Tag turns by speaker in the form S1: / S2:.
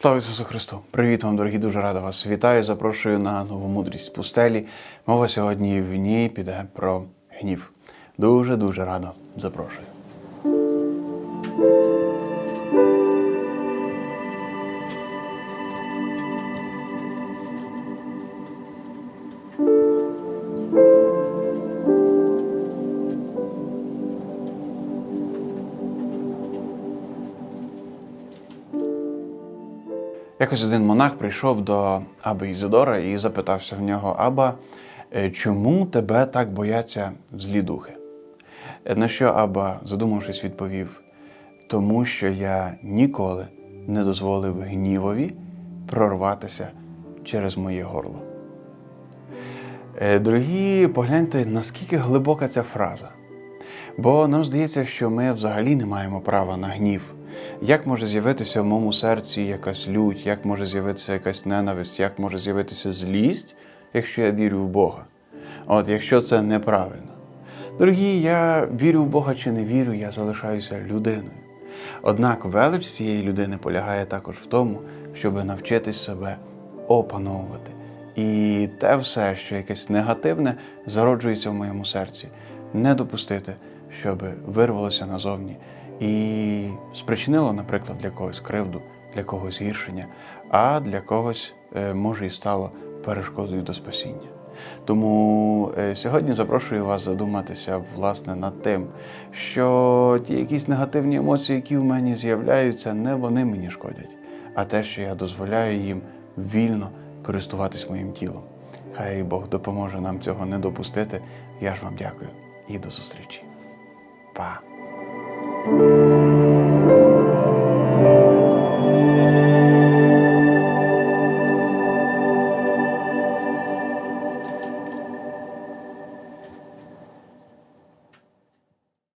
S1: Слава Ісусу Христу! Привіт вам, дорогі, дуже рада вас. Вітаю, запрошую на нову мудрість пустелі. Мова сьогодні в ній піде про гнів. Дуже дуже радо запрошую. Якось один монах прийшов до Аби Ізидора і запитався в нього: Аба, е, чому тебе так бояться злі духи? На що Аба, задумавшись, відповів: Тому що я ніколи не дозволив гнівові прорватися через моє горло. Е, Дорогі, погляньте, наскільки глибока ця фраза. Бо нам здається, що ми взагалі не маємо права на гнів. Як може з'явитися в моєму серці якась лють, як може з'явитися якась ненависть, як може з'явитися злість, якщо я вірю в Бога? От якщо це неправильно. Дорогі, я вірю в Бога чи не вірю, я залишаюся людиною. Однак велич цієї людини полягає також в тому, щоб навчитись себе опановувати. І те все, що якесь негативне зароджується в моєму серці, не допустити, щоб вирвалося назовні і спричинило, наприклад, для когось кривду, для когось гіршення, а для когось е, може і стало перешкодою до спасіння. Тому е, сьогодні запрошую вас задуматися власне над тим, що ті якісь негативні емоції, які в мені з'являються, не вони мені шкодять, а те, що я дозволяю їм вільно користуватись моїм тілом. Хай Бог допоможе нам цього не допустити. Я ж вам дякую і до зустрічі. Па! thank you.